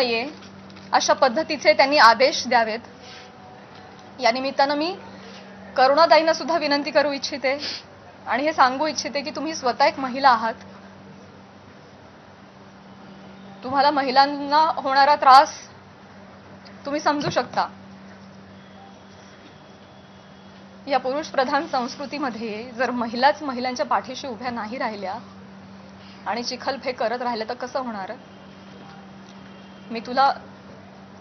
नये अशा पद्धतीचे त्यांनी आदेश द्यावेत. या निमित्तानं मी करुणाताईंना सुद्धा विनंती करू इच्छिते आणि हे सांगू इच्छिते की तुम्ही स्वतः एक महिला आहात. तुम्हाला महिलांना होणारा त्रास तुम्ही समजू शकता. या पुरुष प्रधान संस्कृतीमध्ये जर महिलाच महिलांच्या पाठीशी उभ्या नाही राहिल्या आणि चिखलफेक करत राहिल्या तर कसं होणार? मी तुला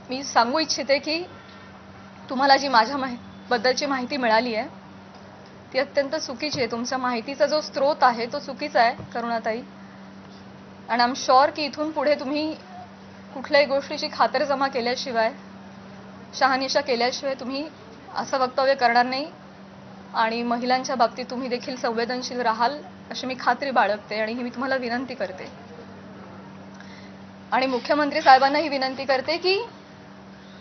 मी सांगू इच्छिते की तुम्हाला जी माझ्या माहि बद्दलची माहिती मिळाली आहे ती अत्यंत चुकीची आहे. तुमच्या माहितीचा जो स्रोत आहे तो चुकीचा आहे करुणाताई. आणि आम शुअर की इथून पुढे तुम्ही कुठल्याही गोष्टीची खातरजमा केल्याशिवाय शहानिशा केल्याशिवाय तुम्ही असं वक्तव्य करणार नाही. आणि महिलांच्या बाबतीत तुम्ही देखील संवेदनशील राहाल अशी मी खात्री बाळगते आणि ही मी तुम्हाला विनंती करते. आणि मुख्यमंत्री साहेबांना ही विनंती करते की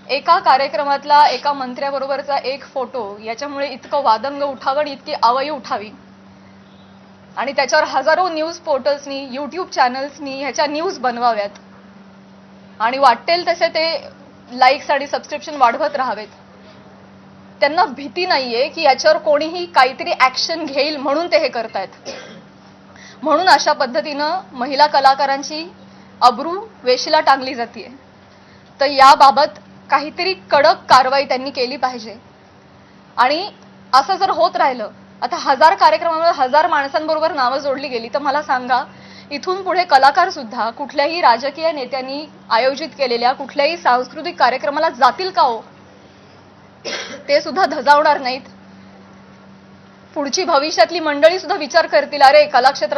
एका कार्यक्रमातला एका मंत्र्याबरोबरचा एक फोटो याच्यामुळे इतकं वादंग उठावं आणि इतकी आवई उठावी. आणि त्याच्यावर हजारो न्यूज पोर्टल्सनी यूट्यूब चॅनल्सनी ह्याच्या न्यूज बनवाव्यात. आणि वाटेल तसे ते लाईक्स आणि सबस्क्रिप्शन वाढवत राहावेत. त्यांना भीती नाहीये की याच्यावर कोणीही काहीतरी ऍक्शन घेईल म्हणून ते हे करतायत. म्हणून अशा पद्धतीनं महिला कलाकारांची अब्रू वेशीला टांगली जाते तर याबाबत काहीतरी कडक कारवाई त्यांनी केली पाहिजे. आणि असं जर होत राहिलं आता हजार कार्यक्रमामध्ये हजार माणसांबरोबर नावं जोडली गेली तर मला सांगा इथून पुढे कलाकार सुद्धा कुठल्याही राजकीय नेत्यांनी आयोजित केलेल्या कुठल्याही सांस्कृतिक कार्यक्रमाला जातील का हो? ते सुद्धा धजावणार नाहीत. पुढची भविष्यातली मंडळी सुद्धा विचार करतील अरे कलाक्षेत्र